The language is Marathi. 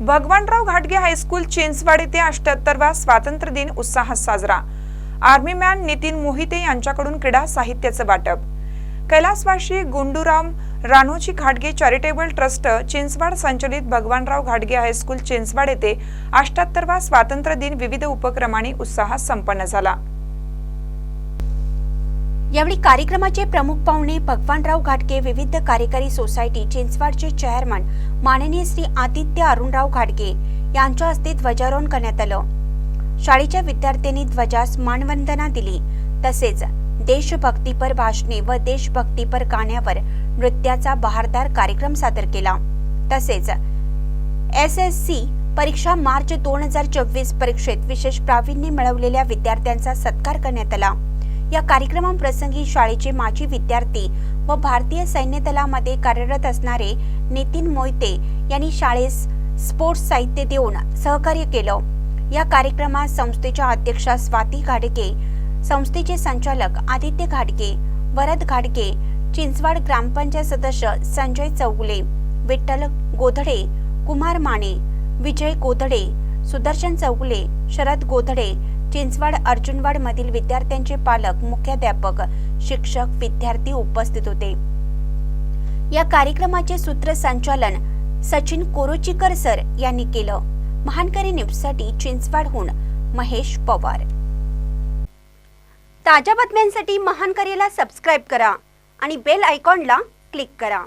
भगवानराव घाटगे हायस्कूल चिंचवाड येथे अष्ट्याहत्तरवा स्वातंत्र्य दिन उत्साहात साजरा. आर्मी मॅन नितीन मोहिते यांच्याकडून क्रीडा साहित्याचं वाटप. कैलासवाशी गुंडूराम रानोजी घाटगे चॅरिटेबल ट्रस्ट चिंचवाड संचलित भगवानराव घाटगे हायस्कूल चिंचवाड येथे अष्ट्याहत्तरवा स्वातंत्र्य दिन विविध उपक्रमाने उत्साहात संपन्न झाला. यावेळी कार्यक्रमाचे प्रमुख पाहुणे भगवानराव घाटगे विविध कार्यकारी सोसायटी चिंचवाडचे चेअरमन माननीय श्री आदित्य अरुणराव घाटगे यांच्या हस्ते ध्वजारोहण करण्यात आलं. शाळेच्या विद्यार्थ्यांनी ध्वजास मानवंदना दिली. तसेच देशभक्तीपर भाषणे व देशभक्तीपर गाण्यावर नृत्याचा बहारदार कार्यक्रम सादर केला. तसेच एस एस सी परीक्षा मार्च दोन हजार चोवीस परीक्षेत विशेष प्रावीण्य मिळवलेल्या विद्यार्थ्यांचा सत्कार करण्यात आला. या कार्यक्रमाप्रसंगी शाळेचे माजी विद्यार्थी व भारतीय सैन्य दलामध्ये कार्यरत असणारे नितीन मोहिते यांनी शाळेस स्पोर्ट्स साहित्य देऊन सहकार्य केलं. या कार्यक्रमात संस्थेच्या अध्यक्षा स्वाती घाडगे संस्थेचे संचालक आदित्य घाटगे वरद घाटगे चिंचवाड ग्रामपंचायत सदस्य संजय चौगुले विठ्ठल गोधडे कुमार माने विजय गोधडे सुदर्शन चौगुले शरद गोधडे चिंचवाड अर्जुनवाड मधील विद्यार्थ्यांचे पालक मुख्याध्यापक शिक्षक विद्यार्थी उपस्थित होते. या कार्यक्रमाचे सूत्रसंचालन सचिन कोरोचीकर सर यांनी केलं. महानकरी न्यूजसाठी चिंचवाडहून महेश पवार. ताज्या बातम्यांसाठी महानकरीला सबस्क्राईब करा आणि बेल आयकॉनला क्लिक करा.